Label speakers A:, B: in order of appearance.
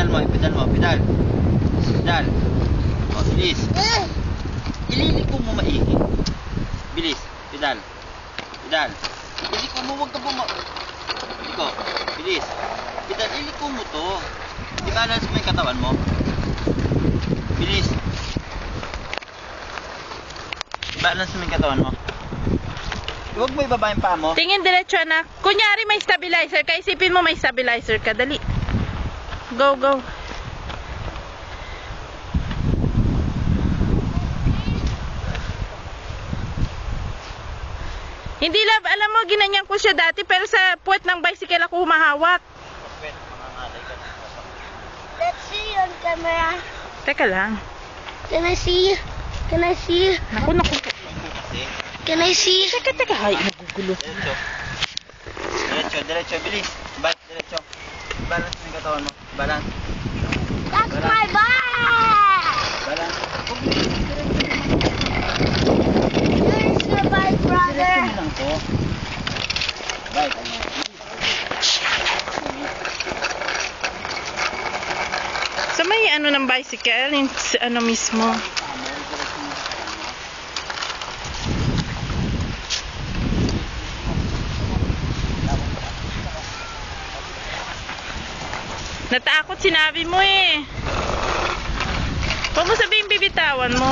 A: ipedal mo, ipedal mo, pedal. Pedal. O, bilis. Ililiko mo maigi. Bilis, pedal. Pedal. Iliko mo, huwag ka buma... Iliko, bilis. Pedal, iliko mo to. I-balance mo yung katawan mo. Bilis. I-balance mo yung katawan mo. Huwag mo ibaba yung paa mo.
B: Tingin diretso anak. Kunyari may stabilizer ka, isipin mo may stabilizer ka. Dali. Go, go. Hindi love, alam mo, ginanyan ko siya dati, pero sa puwet ng bicycle ako humahawak.
C: Let's see on camera.
B: Teka lang.
C: Can I see? Can I see?
B: Naku, naku.
C: Can I see?
B: Teka, teka. Hay, nagugulo.
A: diretso. Diretso, diretso, bilis. Back, diretso. Balance katawan mo. Balance.
C: That's my bike.
A: Balance.
C: Here's your bike, brother.
A: Bike.
B: Sa may ano ng bicycle, yung ano mismo. Natakot sinabi mo eh. Huwag mo sabihin bibitawan mo.